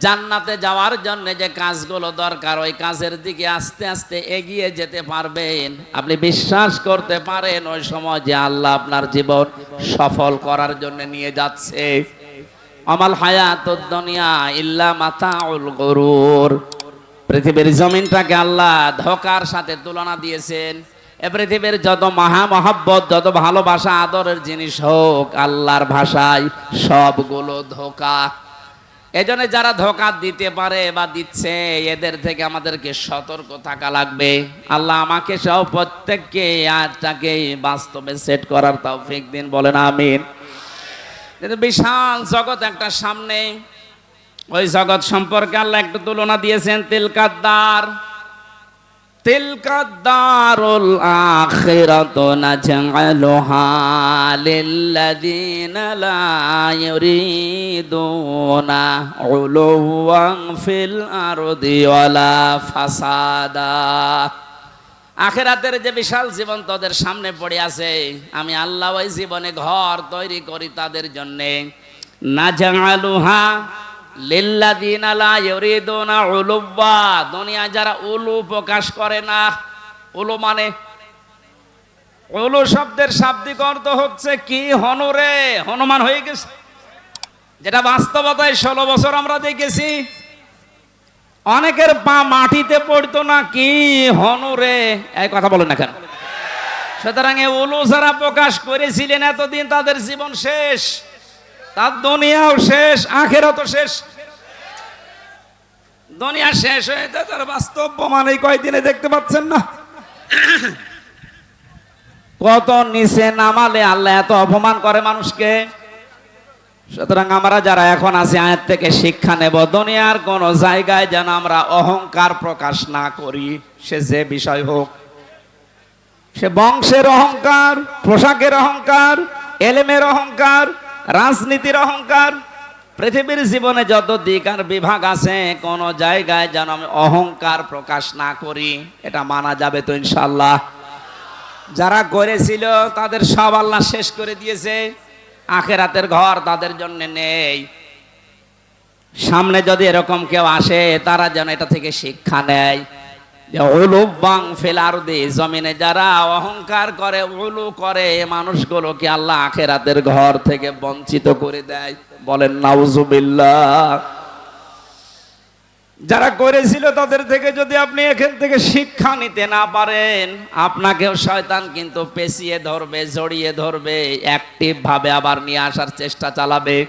জান্নাতে যাওয়ার জন্য যে কাজগুলো দরকার, ওই কাজের দিকে আস্তে আস্তে এগিয়ে যেতে পারবেন। আপনি বিশ্বাস করতে পারেন, ওই সময় যে আল্লাহ আপনার জীবন সফল করার জন্য নিয়ে যাচ্ছে। আমাল হায়াত দুনিয়া ইল্লা মাতাউল গরুর। পৃথিবীর জমিনটাকে আল্লাহ ধোকার সাথে তুলনা দিয়েছেন। এ পৃথিবীর যত মহা মহাব্বত, যত ভালোবাসা, আদরের জিনিস হোক, আল্লাহর ভাষায় সবগুলো ধোকা। এজন্য যারা ধোকা দিতে পারে বা দিচ্ছে, এদের থেকে আমাদেরকে সতর্ক থাকা লাগবে। আল্লাহ আমাকে সহ প্রত্যেককে আজটাকে বাস্তবে সেট করার তৌফিক দিন, বলেন আমিন। বিশাল জগৎ একটা সামনে, ওই জগৎ সম্পর্কে আল্লাহ একটু তুলনা দিয়েছেন, তিলকাদ্দার। তিলকাদ্দারুল আখিরাত নাজআলুহা লিল্লাযিনা লা ইউরিদুনা উলুওয়ান ফিল আরদি ওয়ালা ফাসাদা। আখেরাতের যে বিশাল জীবন তাদের সামনে পড়ে আছে, আমি আল্লাহ ওই জীবনে ঘর তৈরি করি তাদের জন্যে। না জাঙালুহা লিল্লাদিন আলা ইউরিদুনা উলুব্বা দুনিয়া যারা উলু প্রকাশ করে না, উলু মানে? উলু শব্দের শাব্দিক অর্থ হচ্ছে কি? হনুরে, হনুমান হয়ে গেছে। যেটা বাস্তবতায় ষোলো বছর আমরা দেখেছি। অনেকের পা মাটিতে পড়তো না কি? হনুরে। এই কথা বলেন না কেন? সুতরাং এ উলু যারা প্রকাশ করেছিলেন এতদিন তাদের জীবন শেষ। তার দুনিয়াও শেষ আখেরও তো শেষ। দুনিয়া শেষ হয়ে যায়, তার বাস্তব প্রমাণ এই কয়দিনে দেখতে পাচ্ছেন না? কত নিচে নামালে আল্লাহ এত অপমান করে মানুষকে। সুতরাং আমরা যারা এখন আছি আয়ের থেকে শিক্ষা নেব, দুনিয়ার কোন জায়গায় যেন আমরা অহংকার প্রকাশ না করি, সে যে বিষয় হোক। সে বংশের অহংকার, পোশাকের অহংকার, এলেমের অহংকার রাজনীতির অহংকার, পৃথিবীর জীবনে যত দিক আর বিভাগ আছে, কোন জায়গায় যেন আমি অহংকার প্রকাশ না করি, এটা মানা যাবে তো ইনশাল্লাহ যারা করেছিল, তাদের সব আল্লাহ শেষ করে দিয়েছে। আখেরাতের ঘর তাদের জন্য নেই। সামনে যদি এরকম কেউ আসে, তারা যেন এটা থেকে শিক্ষা নেয়। জমিনে যারা অহংকার করে, উলু করে, এ মানুষগুলোকে আল্লাহ আখেরাতের ঘর থেকে বঞ্চিত করে দেয়। বলেন, নাউজুবিল্লাহ। যারা করেছিল তাদের থেকে যদি আপনি এখান থেকে শিক্ষা নিতে না পারেন, আপনাকেও শয়তান কিন্তু পেছিয়ে ধরবে, জড়িয়ে ধরবে অ্যাক্টিভ ভাবে আবার নিয়ে আসার চেষ্টা চালাবে।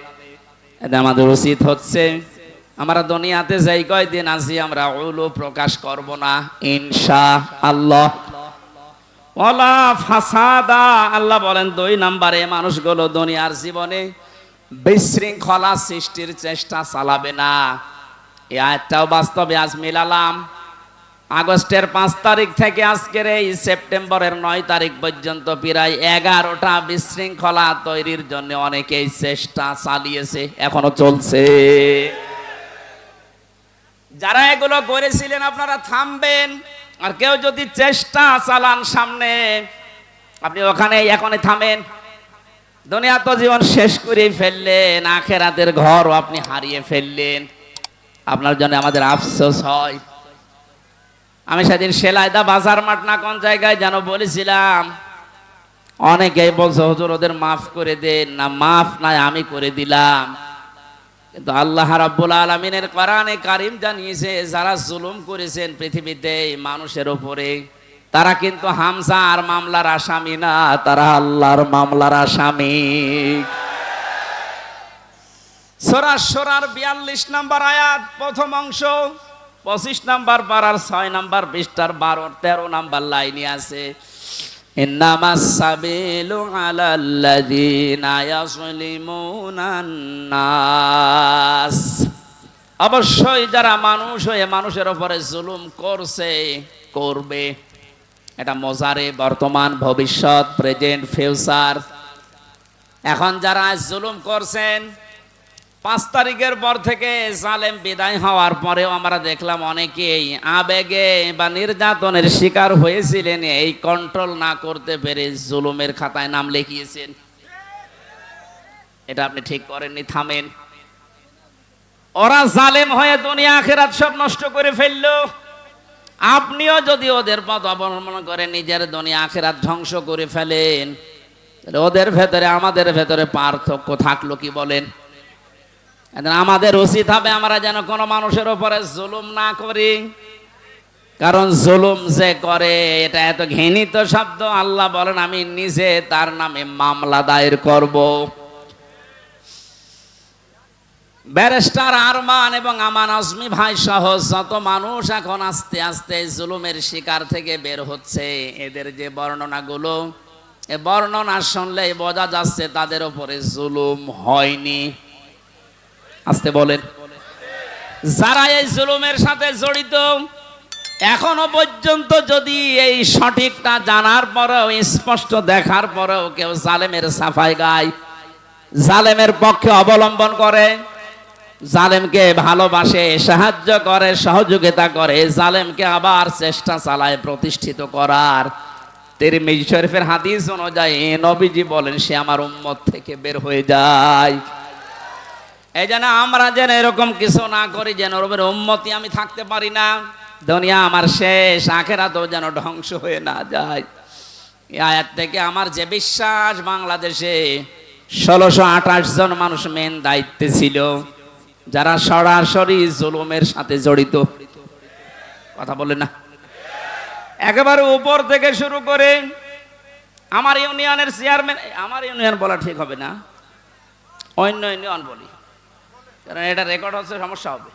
এটা আমাদের উচিত হচ্ছে। আমরা দুনিয়াতে যাই কয়দিন আছি, আমরা উলু প্রকাশ করব না ইনশা আল্লাহ ওলা ফাসাদা, আল্লাহ বলেন, দুই নম্বরে মানুষগুলো দুনিয়ার জীবনে বিশৃঙ্খলা সৃষ্টির চেষ্টা চালাবে না। এই আয়াতটাও বাস্তবে আজ মিলালাম। আগস্টের পাঁচ তারিখ থেকে আজকের এই সেপ্টেম্বরের নয় তারিখ পর্যন্ত প্রায় এগারোটা বিশৃঙ্খলা তৈরির জন্য অনেকেই চেষ্টা চালিয়েছে, এখনও চলছে। যারা এগুলো করেছিলেন আপনারা থামবেন। আর কেউ যদি চেষ্টা চালান সামনে, আপনি ওখানে এখনই থামেন। দুনিয়া তো জীবন শেষ করে ফেললেন, আখেরাতের ঘরও আপনি হারিয়ে ফেললেন। আপনার জন্য আমাদের আফসোস হয়। আমি সেদিন সেলাইদা বাজার মাঠ না কোন জায়গায় যেন বলেছিলাম, অনেকেই বলছে, হুজুর, ওদের মাফ করে দেন। না, মাফ নাই, আমি করে দিলাম। কিন্তু আল্লাহ রাব্বুল আলমিনের কোরআনে কারিম জানিয়েছে, যারা জুলুম করেছেন পৃথিবীতে মানুষের উপরে, তারা কিন্তু হামজা আর মামলার আসামি না, তারা আল্লাহর মামলার আসামি। সোরা সোরার বিয়াল্লিশ নাম্বার আয়াত, প্রথম অংশ, পঁচিশ নাম্বার পাড়ার ছয় নাম্বার বিশটার বারো, তেরো নাম্বার লাইনে আছে। إنما السبيل على الذين يظلمون الناس অবশ্যই যারা মানুষ হয়ে মানুষের উপরে জুলুম করছে করবে এটা মজারে বর্তমান ভবিষ্যৎ প্রেজেন্ট ফিউচার এখন যারা জুলুম করছেন পাঁচ তারিখের পর থেকে জালেম বিদায় হওয়ার পরেও আমরা দেখলাম অনেকেই আবেগে বা নির্যাতনের শিকার হয়েছিলেন, এই কন্ট্রোল না করতে পেরে জুলুমের খাতায় নাম লিখিয়েছেন। এটা আপনি ঠিক করেননি, থামেন। ওরা জালেম হয়ে দুনিয়া আখেরাত সব নষ্ট করে ফেলল। আপনিও যদি ওদের পথ অবলম্বন করে নিজের দুনিয়া আখেরাত ধ্বংস করে ফেলেন, তাহলে ওদের ভেতরে, আমাদের ভেতরে পার্থক্য থাকল কি বলেন? আমাদের উচিত হবে আমরা যেন কোনো মানুষের ওপরে জুলুম না করি। কারণ জুলুম যে করে, এটা এত ঘৃণিত শব্দ। আল্লাহ বলেন, আমি নিজে তার নামে মামলা দায়ের করব। ব্যারিস্টার আরমান এবং আমান আজমি ভাই সহ যত মানুষ এখন আস্তে আস্তে জুলুমের শিকার থেকে বের হচ্ছে, এদের যে বর্ণনাগুলো, এ বর্ণনা শুনলেই বোঝা যাচ্ছে তাদের উপরে জুলুম হয়নি। আসতে বলেন। যারা এই জুলুমের সাথে জড়িত, এখনও পর্যন্ত যদি এই সঠিকটা জানার পরেও, স্পষ্ট দেখার পরেও কেউ জালেমের সাফাই গায়, জালেমের পক্ষে অবলম্বন করে, জালেমকে ভালোবাসে, সাহায্য করে, সহযোগিতা করে, জালেমকে আবার চেষ্টা চালায় প্রতিষ্ঠিত করার। তিরমিজি শরীফের হাদিস অনুযায়ী নবীজি বলেন, সে আমার উম্মত থেকে বের হয়ে যায়। এই জন্য আমরা যেন এরকম কিছু না করি, যেন ওরমের উন্মতি আমি থাকতে পারি না। দুনিয়া আমার শেষ আখেরা তো যেন ধ্বংস হয়ে না যায়। আয়াত থেকে আমার যে বিশ্বাস, বাংলাদেশে ষোলোশো আঠাশ জন মানুষ মেন দায়িত্বে ছিল, যারা সরাসরি জুলুমের সাথে জড়িত। কথা বলে না। একেবারে উপর থেকে শুরু করে আমার ইউনিয়নের চেয়ারম্যান আমার ইউনিয়ন বলা ঠিক হবে না। অন্য ইউনিয়ন বলি। কারণ এটা রেকর্ড হচ্ছে, সমস্যা হবে।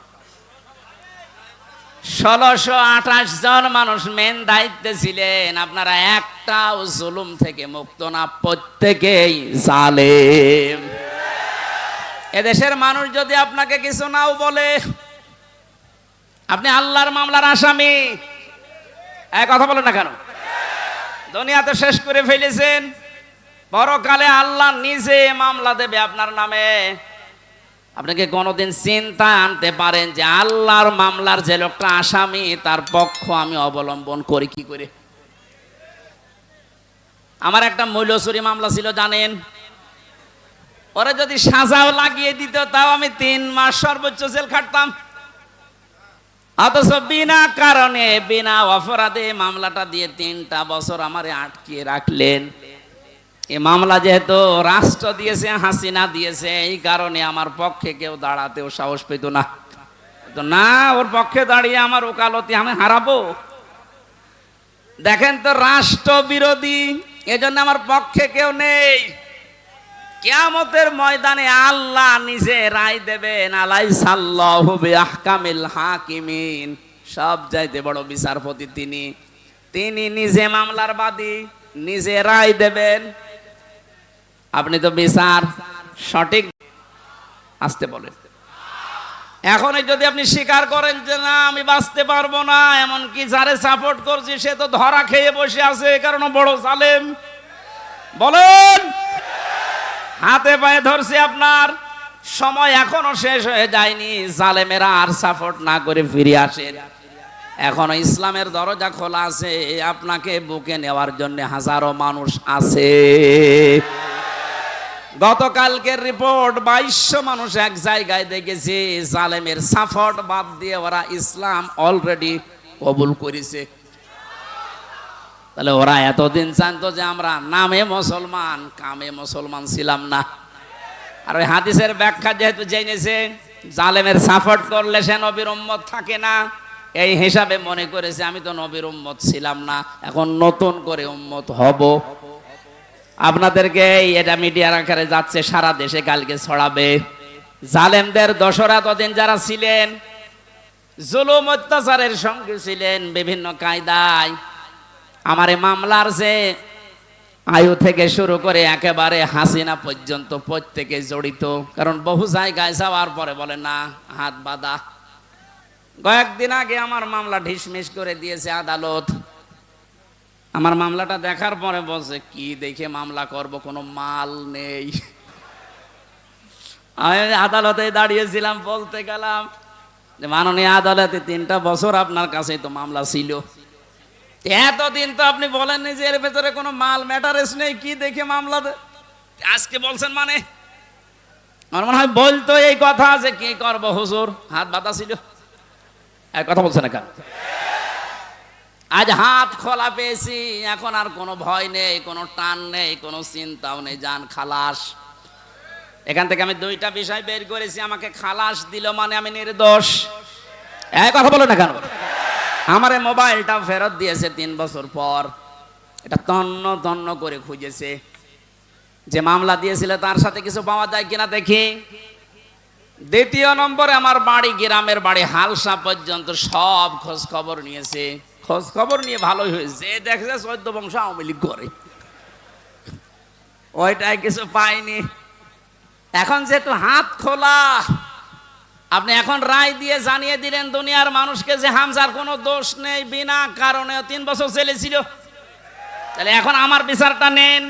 ষোলোশো আঠাশ জন মানুষ মেন দায়িত্বে ছিলেন। আপনারা একটাও জুলুম থেকে মুক্ত না, প্রত্যেকেই জালেম। এদেশের মানুষ যদি আপনাকে কিছু নাও বলে, আপনি আল্লাহর মামলার আসামি। এক কথা বলেন না কেন? দুনিয়া তো শেষ করে ফেলেছেন। পরকালে আল্লাহ নিজে মামলা দেবে আপনার নামে। আপনাকে কোনোদিন চিন্তা আনতে পারেন যে আল্লাহর মামলার যে লোকটা আসামি, তার পক্ষ আমি অবলম্বন করি কি করে? আমার একটা মূল্যচুরি মামলা ছিল, জানেন? ওরা যদি সাজাও লাগিয়ে দিত, তাও আমি তিন মাস সর্বোচ্চ জেল খাটতাম। অথচ বিনা কারণে, বিনা অপরাধে মামলাটা দিয়ে তিনটা বছর আমারে আটকিয়ে রাখলেন। এই মামলা যেহেতু রাষ্ট্র দিয়েছে, হাসিনা দিয়েছে, এই কারণে আমার পক্ষে কেউ দাঁড়াতেও সাহস পেত না। তো না, ওর পক্ষে দাঁড়িয়ে আমার ওকালতি আমি হারাবো। দেখেন তো রাষ্ট্র বিরোধী, এজন্য আমার পক্ষে কেউ নেই। কিয়ামতের ময়দানে আল্লাহ নিজে রায় দেবেন আলাই সাল্লাহু বিআহকামিল হাকিমিন। সব চাইতে বড় বিচারপতি তিনি। তিনি নিজে মামলার বাদী, নিজে রায় দেবেন। আপনি তো বিচার সঠিক আসতে বলেন। এখন যদি আপনি স্বীকার করেন যে না, আমি বাঁচতে পারব না এমনকি যারে সাপোর্ট করছি সে তো ধরা খেয়ে বসে আছে কারণে বড় জালেম। বলেন, হাতে পায়ে ধরছি আপনার, সময় এখনও শেষ হয়ে যায়নি, জালেমেরা আর সাপোর্ট না করে ফিরে আসেন। এখনও ইসলামের দরজা খোলা আছে, আপনাকে বুকে নেওয়ার জন্য হাজারো মানুষ আছে। গতকালকের রিপোর্ট বাইশশো মানুষ এক জায়গায় দেখেছে, জালেমের সাফট বাদ দিয়ে ওরা ইসলাম অলরেডি কবুল করেছে। তাহলে ওরা এতদিন জানতো যে আমরা নামে মুসলমান, কামে মুসলমান ছিলাম না। আর ওই হাদিসের ব্যাখ্যা যেহেতু জেনেছে, জালেমের সাপোর্ট করলে সে নবীর উম্মত থাকে না। এই হিসাবে মনে করেছে, আমি তো নবীর উম্মত ছিলাম না, এখন নতুন করে উম্মত হব। আপনাদেরকে এটা মিডিয়ার আকারে যাচ্ছে, সারা দেশে কালকে ছড়াবে। জালেমদের দশরা তদিন যারা ছিলেন, জুলুম অত্যাচারের সঙ্গে ছিলেন বিভিন্ন কায়দায়। আমার মামলার যে আয়ু থেকে শুরু করে একেবারে হাসিনা পর্যন্ত প্রত্যেকে জড়িত। কারণ বহু জায়গায় যাওয়ার পরে বলে, না, হাত বাঁধা। কয়েকদিন আগে আমার মামলা ঢিসমিস করে দিয়েছে আদালত। আমার মামলাটা দেখার পরে বলছে, কি দেখে মামলা করব? কোনো মাল নেই। আমি আদালতে দাঁড়িয়েছিলাম, বলতে গেলাম যে, মাননীয় আদালতে তিনটা বছর আপনার কাছে তো মামলা ছিল। এতদিন তো আপনি বলেননি যে এর ভেতরে কোনো মাল ম্যাটারেস নেই, কি দেখে মামলা আজকে বলছেন মানে? আমার মনে হয় বলতো এই কথা যে, কি করব হুজুর? হাত বাতা ছিল। এক কথা বলছে না কেন? আজ হাত খোলা পেয়েছি, এখন আর কোনো ভয় নেই, কোনো টান নেই, কোনো চিন্তাও নেই, যান খালাস। এখান থেকে আমি দুইটা বিষয় বের করেছি, আমাকে খালাস দিল মানে আমি নির্দোষ। এক কথা বলো না কেন? আমার মোবাইলটা ফেরত দিয়েছে তিন বছর পর। এটা তন্ন তন্ন করে খুঁজেছে। যে মামলা দিয়েছিল, তার সাথে কিছু পাওয়া যায় কিনা দেখি। দ্বিতীয় নম্বরে আমার বাড়ি, গ্রামের বাড়ি, হালসা পর্যন্ত সব খোঁজ খবর নিয়েছে। খোঁজ খবর নিয়ে ভালোই হয়েছে। যে দেখছে চৈদ্দ বংশ আওয়ামী লীগ করে। ওইটাই কিছু পাইনি এখন যেহেতু হাত খোলা, আপনি এখন রায় দিয়ে জানিয়ে দিলেন দুনিয়ার মানুষকে যে হামজার কোনো দোষ নেই, বিনা কারণে তিন বছর ছেলেছিল তাহলে এখন আমার বিচারটা নেন।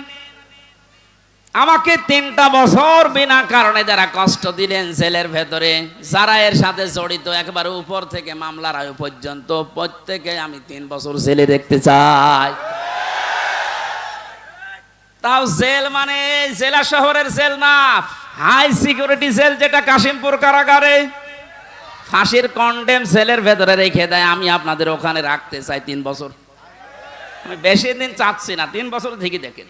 আমাকে তিনটা বছর বিনা কারণে যারা কষ্ট দিলেন জেলের ভেতরে, যারা এর সাথে জড়িত একবারে উপর থেকে মামলার আয়ু পর্যন্ত, প্রত্যেকে আমি তিন বছর জেলে দেখতে চাই। তাও জেল মানে জেলা শহরের জেল না, হাই সিকিউরিটি জেল যেটা কাশিমপুর কারাগারে। ফাঁসির কন্ডেম সেলের ভেতরে রেখে দেয়, আমি আপনাদের ওখানে রাখতে চাই তিন বছর। আমি বেশি দিন চাচ্ছি না, তিন বছর থেকে দেখেন।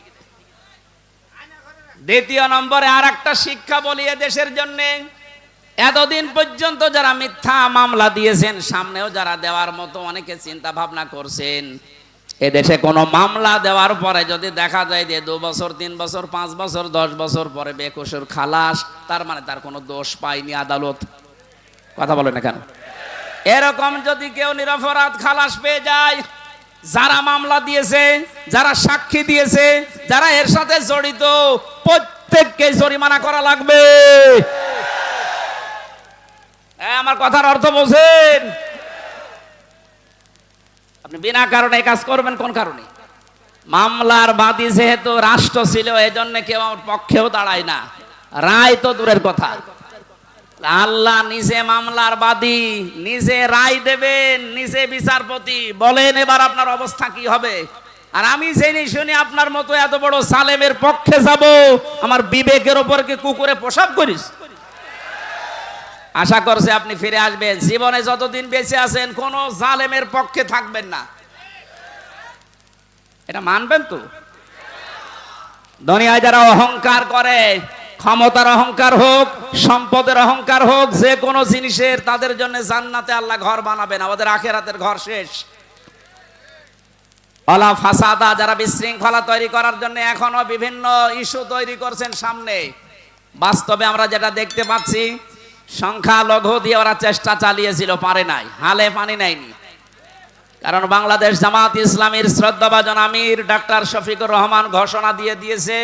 দ্বিতীয় নম্বরে আর একটা শিক্ষা বলি দেশের জন্য। এতদিন পর্যন্ত যারা মিথ্যা মামলা দিয়েছেন, সামনেও যারা দেওয়ার মতো অনেকে চিন্তা ভাবনা করছেন, এদেশে কোনো মামলা দেওয়ার পরে যদি দেখা যায় যে দু বছর, তিন বছর, পাঁচ বছর, দশ বছর পরে বেকসুর খালাস, তার মানে তার কোনো দোষ পায়নি আদালত। কথা বলে না কেন? এরকম যদি কেউ নিরপরাধ খালাস পেয়ে যায় যারা মামলা দিয়েছে, যারা সাক্ষী দিয়েছে, যারা এর সাথে জড়িত, প্রত্যেককে জরিমানা করা লাগবে। আমার কথার অর্থ বোঝেন আপনি বিনা কারণে কাজ করবেন কোন কারণে? মামলার বাদী যেহেতু রাষ্ট্র ছিল, এজন্য কেউ আমার পক্ষেও দাঁড়ায় না। রায় তো দূরের কথা। আল্লাহ নিজে মামলার বাদী, নিজে রায় দেবেন, নিজে বিচারপতি। বলেন এবার আপনার অবস্থা কি হবে? আর আমি জেনে শুনি আপনার মতো এত বড় সালেমের পক্ষে যাব, আমার বিবেকের ওপর কি কুকুরে পোশাক করিস? আশা করছে আপনি ফিরে আসবেন। জীবনে যতদিন বেঁচে আছেন, কোন জালেমের পক্ষে থাকবেন না। এটা মানবেন তো? দুনিয়ায় যারা অহংকার করে ক্ষমতার অহংকার হোক, সম্পদের অহংকার হোক, যে কোনো জিনিসের তাদের জন্য জান্নাতে আল্লাহ ঘর বানাবেন। আমাদের আখেরাতের ঘর শেষ। অলা ফাসাদা যারা বিশৃঙ্খলা তৈরি করার জন্য এখনও বিভিন্ন ইস্যু তৈরি করছেন সামনে। বাস্তবে আমরা যেটা দেখতে পাচ্ছি, সংখ্যালঘু দিয়ে ওরা চেষ্টা চালিয়েছিল, পারে নাই। হালে পানি নেয়নি। কারণ বাংলাদেশ জামাত ইসলামীর শ্রদ্ধাভাজন আমির ডাক্তার শফিকুর রহমান ঘোষণা দিয়ে দিয়েছে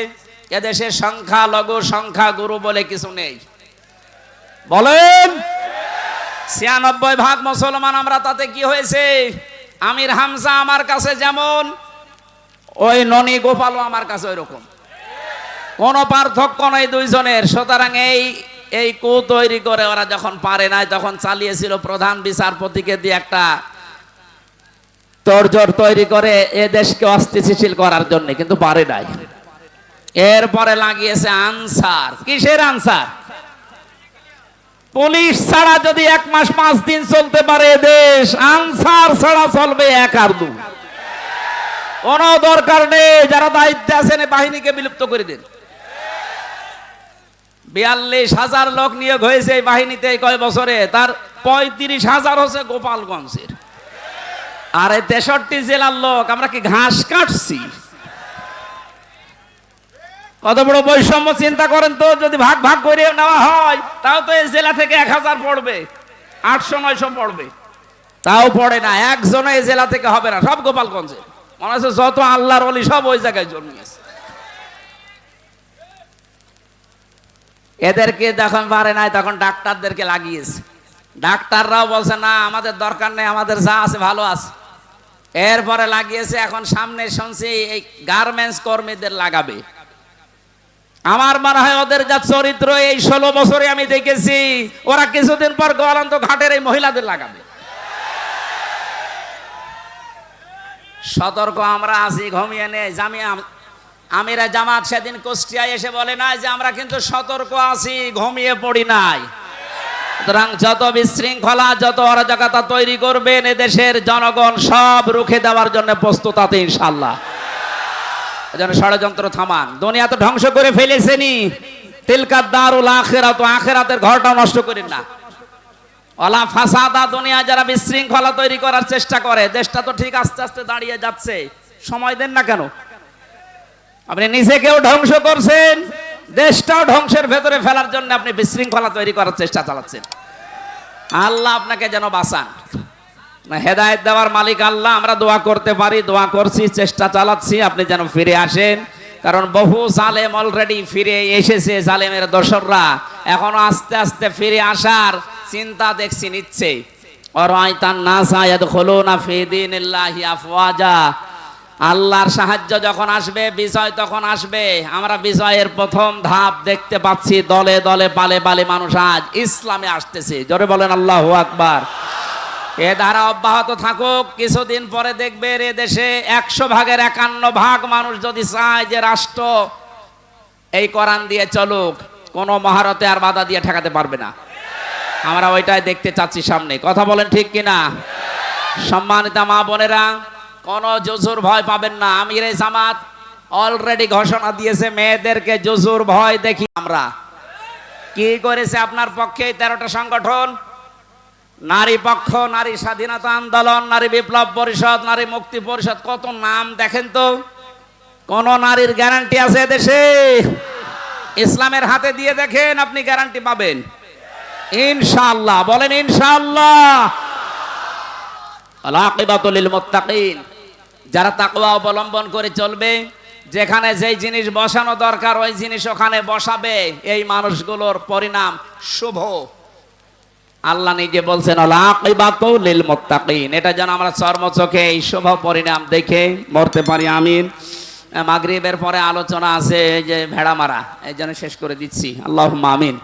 এদেশে সংখ্যালঘু সংখ্যা গুরু বলে কিছু নেই। বলেন। ছিয়ানব্বই ভাগ মুসলমান আমরা তাতে কি হয়েছে? আমির হামজা আমার কাছে যেমন ওই ননী গোপালও আমার কাছে ওই রকম কোনো পার্থক্য নেই দুইজনের সুতরাং এই এই কু তৈরি করে ওরা যখন পারে নাই তখন চালিয়েছিল প্রধান বিচারপতিকে দিয়ে একটা তোরজোর তৈরি করে এ দেশকে অস্থিতিশীল করার জন্য কিন্তু পারে নাই। এরপরে লাগিয়েছে আনসার। কিসের আনসার? পুলিশ ছাড়া যদি এক মাস পাঁচ দিন চলতে পারে দেশ, আনসার ছাড়া চলবে এক আর দু। কোন দরকার নেই, যারা দায়িত্বে আছেন বাহিনীকে বিলুপ্ত করে দিন। বিয়াল্লিশ হাজার লোক নিয়োগ হয়েছে এই বাহিনীতে কয় বছরে। তার পঁয়ত্রিশ হাজার হচ্ছে গোপালগঞ্জের। আর এই তেষট্টি জেলার লোক, আমরা কি ঘাস কাটছি? কত বড় বৈষম্য চিন্তা করেন তো, যদি ভাগ ভাগ করে নেওয়া হয়, তাও তো এই জেলা থেকে এক হাজার পড়বে, আটশো, নয়শো পড়বে। তাও পড়ে না একজনে এই জেলা থেকে হবে না, সব গোপালগঞ্জে। মনে হচ্ছে যত আল্লাহর অলি সব ওই জায়গায় জন্মিয়েছে। এদেরকে যখন পারে নাই, তখন ডাক্তারদেরকে লাগিয়েছে। ডাক্তাররাও বলছে, না, আমাদের দরকার নেই, আমাদের যা আছে ভালো আছে। এরপরে লাগিয়েছে, এখন সামনে শুনছি এই গার্মেন্টস কর্মীদের লাগাবে। আমার মনে হয় ওদের যা চরিত্র, এই ষোলো বছরে আমি দেখেছি, ওরা কিছুদিন পর গোয়ালন্ত ঘাটের এই মহিলাদের লাগাবে। সতর্ক আমরা আছি, ঘুমিয়ে নেই, জামিয়া আমিরা জামাত সেদিন কুষ্টিয়ায় এসে বলে না যে আমরা কিন্তু সতর্ক আছি, ঘুমিয়ে পড়ি নাই। সুতরাং যত বিশৃঙ্খলা, যত অরাজকতা তৈরি করবেন, এদেশের জনগণ সব রুখে দেওয়ার জন্য প্রস্তুত আছে ইনশাল্লাহ এজন্য ষড়যন্ত্র থামান। দুনিয়া তো ধ্বংস করে ফেলেছেনি। তিলকার দারুল আখেরাত, আখেরাতের ঘরটাও নষ্ট করেন না। অলা ফাসাদা দুনিয়া যারা বিশৃঙ্খলা তৈরি করার চেষ্টা করে, দেশটা তো ঠিক আস্তে আস্তে দাঁড়িয়ে যাচ্ছে। সময় দেন না কেন? আপনি নিজেকেও ধ্বংস করছেন, দেশটাও ধ্বংসের ভেতরে ফেলার জন্য আপনি বিশৃঙ্খলা তৈরি করার চেষ্টা চালাচ্ছেন। আল্লাহ আপনাকে যেন বাঁচান। হেদায়েত দেওয়ার মালিক আল্লাহ, আমরা দোয়া করতে পারি, দোয়া করছি, চেষ্টা চালাচ্ছি, আপনি যেন ফিরে আসেন। কারণ বহু জালেম অলরেডি ফিরে এসেছে জালেমের দোসররা। এখনও আস্তে আস্তে ফিরে আসার চিন্তা দেখছি, নিচ্ছে। আল্লাহর সাহায্য যখন আসবে, বিজয় তখন আসবে। আমরা বিজয়ের প্রথম ধাপ দেখতে পাচ্ছি, দলে দলে পালে পালে মানুষ আজ ইসলামে আসতেছে। জোরে বলেন আল্লাহ আকবার। এ ধারা অব্যাহত থাকুক, কিছুদিন পরে দেখবে এ দেশে একশো ভাগের একান্ন ভাগ মানুষ যদি চায় যে রাষ্ট্র এই কোরআন দিয়ে চলুক, কোনো মহারতে আর বাধা দিয়ে ঠেকাতে পারবে না। আমরা ওইটাই দেখতে চাচ্ছি সামনে। কথা বলেন ঠিক কিনা? সম্মানিতা মা বোনেরা, কোনো জজুর ভয় পাবেন না। আমিরে জামাত অলরেডি ঘোষণা দিয়েছে, মেয়েদেরকে জজুর ভয় দেখি আমরা। কি করেছে আপনার পক্ষে তেরোটা সংগঠন? নারী পক্ষ, নারী স্বাধীনতা আন্দোলন, নারী বিপ্লব পরিষদ, নারী মুক্তি পরিষদ, কত নাম দেখেন তো? কোন নারীর গ্যারান্টি আছে দেশে ইসলামের হাতে দিয়ে দেখেন আপনি গ্যারান্টি পাবেন। ইনশাআল্লাহ, বলেন মুত্তাকিন, যারা তাকওয়া অবলম্বন করে চলবে, যেখানে যেই জিনিস বসানো দরকার, ওই জিনিস ওখানে বসাবে, এই মানুষগুলোর পরিণাম শুভ। আল্লাহ নিজে বলছেন এটা যেন আমরা চর্ম চর্মচোখে এই শুভ পরিণাম দেখে মরতে পারি, আমিন। মাগরিবের পরে আলোচনা আছে যে ভেড়া মারা, এই জন্য শেষ করে দিচ্ছি। আল্লাহ আমিন।